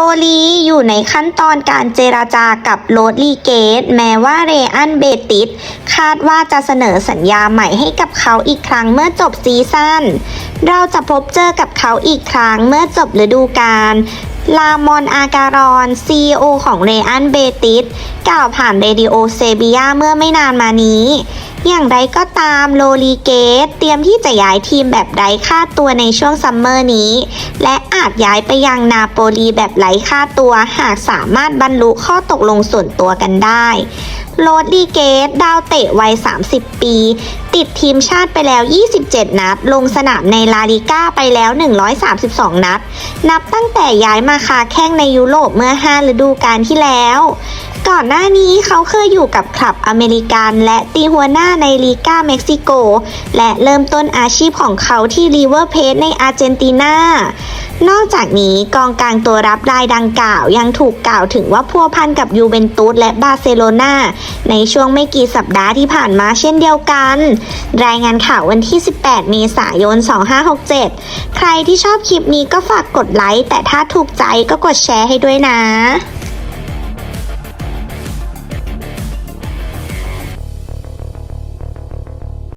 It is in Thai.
โปลีอยู่ในขั้นตอนการเจราจากับโรดลีเกต แม้ว่าเรอันเบติสคาดว่าจะเสนอสัญญาใหม่ให้กับเขาอีกครั้งเมื่อจบซีซั่น เราจะพบเจอกับเขาอีกครั้งเมื่อจบฤดูกาลลามอนอาการอน CEO ของเรอันเบติสกล่าวผ่านเรดิโอเซบียาเมื่อไม่นานมานี้ อย่างไรก็ตามโลลีเกตเตรียมที่จะย้ายทีมแบบไร้ค่าตัวในช่วงซัมเมอร์นี้ และอาจย้ายไปยังนาโปลีแบบไร้ค่าตัวหากสามารถบรรลุข้อตกลงส่วนตัวกันได้โรดดีเกต ดาวเตะวัย 30 ปี ติดทีมชาติไปแล้ว 27 นัด ลงสนามในลาลิก้าไปแล้ว 132 นัด นับตั้งแต่ย้ายมาคาแข้งในยุโรปเมื่อ 5 ฤดูกาลที่แล้ว ก่อนหน้านี้เขาเคยอยู่กับคลับอเมริกันและตีหัวหน้าในลีกาเม็กซิโก และเริ่มต้นอาชีพของเขาที่ริเวอร์เพจในอาร์เจนตินานอกจากนี้กองกลางตัวรับรายดังกล่าวยังถูกกล่าวถึงว่าพัวพันกับยูเวนตุสและบาร์เซโลนาในช่วงไม่กี่สัปดาห์ที่ผ่านมาเช่นเดียวกัน รายงานข่าววันที่ 18 เมษายน 2567 ใครที่ชอบคลิปนี้ก็ฝากกดไลค์ แต่ถ้าถูกใจก็กดแชร์ให้ด้วยนะ